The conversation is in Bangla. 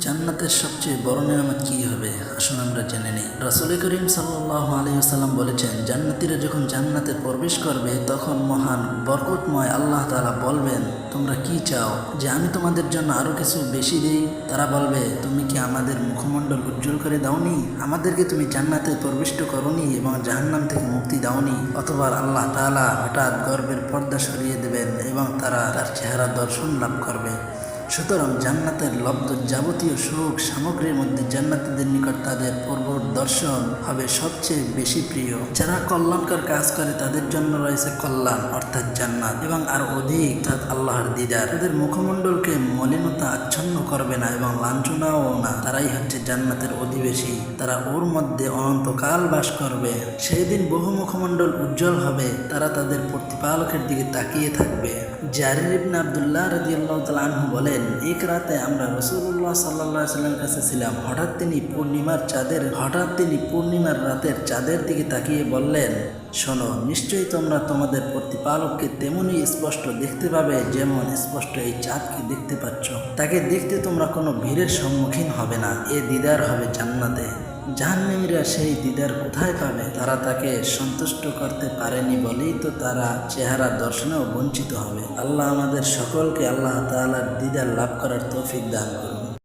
জান্নাতের সবচেয়ে বড় নিয়ামত কী হবে? আসুন আমরা জেনে নিই। রাসুল করিম সাল্লাহ আলিয়াল্লাম বলেছেন, জান্নাতিরা যখন জান্নাতে প্রবেশ করবে, তখন মহান, বরকতময় আল্লাহ তাআলা বলবেন, তোমরা কি চাও? যে আমি তোমাদের জন্য আরও কিছু বেশি দিই? তারা বলবে, তুমি কি আমাদের মুখমণ্ডল উজ্জ্বল করে দাওনি? আমাদেরকে তুমি জান্নাতে প্রবিষ্ট করনি এবং জাহান্নাম থেকে মুক্তি দাওনি? অথবা আল্লাহ তাআলা হঠাৎ গর্বের পর্দা সরিয়ে দেবেন এবং তারা তার চেহারা দর্শন লাভ করবে। সুতরাং জান্নাতের লব্ধ যাবতীয় সুখ সামগ্রীর মধ্যে জান্নাতীদের নিকট তাদের পূর্বর দর্শন হবে সবচেয়ে বেশি প্রিয়। যারা কল্যাণকর কাজ করে, তাদের জন্য রয়েছে কল্যাণ, অর্থাৎ জান্নাত, এবং আর অধিক, অর্থাৎ আল্লাহর দিদার। তাদের মুখমণ্ডলকে মলিনতা আচ্ছন্ন করবে না এবং লাঞ্ছনাও না। তারাই হচ্ছে জান্নাতের অধিবেশী তারা ওর মধ্যে অনন্তকাল বাস করবে। সেই দিন বহু মুখমণ্ডল উজ্জ্বল হবে। তারা তাদের প্রতিপালকের দিকে তাকিয়ে থাকবে। জারির ইবনে আবদুল্লাহ রাদিয়াল্লাহু তাআলা আনহু বলেন, এক রাতে আমরা রসুল্লাহ সাল্লাহ সাল্লামের কাছে ছিলাম। হঠাৎ তিনি পূর্ণিমার চাঁদের, হঠাৎ তিনি পূর্ণিমার রাতের চাঁদের দিকে তাকিয়ে বললেন, শোনো, নিশ্চয়ই তোমরা তোমাদের প্রতিপালককে তেমনই স্পষ্ট দেখতে পাবে যেমন স্পষ্ট এই চাঁদকে দেখতে পাচ্ছ। তাকে দেখতে তোমরা কোনো ভিড়ের সম্মুখীন হবে না। এ দিদার হবে জান্নাতে। জাহান্নামীরা সেই দিদার কোথায় পাবে? তারা তাকে সন্তুষ্ট করতে পারেনি বলেই তো তারা চেহারা দর্শনেও বঞ্চিত হবে। আল্লাহ আমাদের সকলকে আল্লাহ তাআলার দিদার লাভ করার তৌফিক দান করুন।